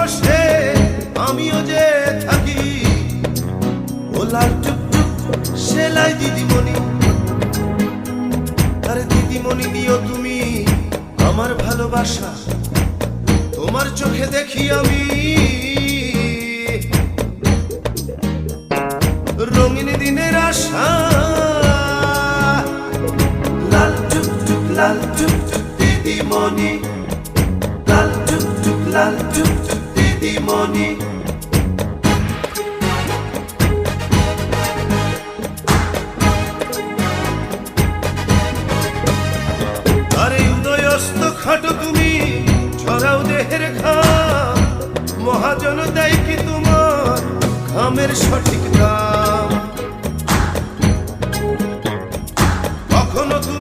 কষ্টে আমিও যে থাকি। ওলার টুকটুক সেলাই দিদিমণি। আরে দিদিমণি দিও তুমি আমার ভালোবাসা। তোমার চোখে দেখি আমি। রঙিন দিনের আশা। লাল টুকটুক লাল টুকটুক দিদিমণি। লাল টুকটুক লাল টুকটুক। দিদিমণি আরে উদয়স্ত খাটো তুমি, ছড়াও দেহের ঘাম মহাজন দেয় কি তোমার ঘামের সঠিক দাম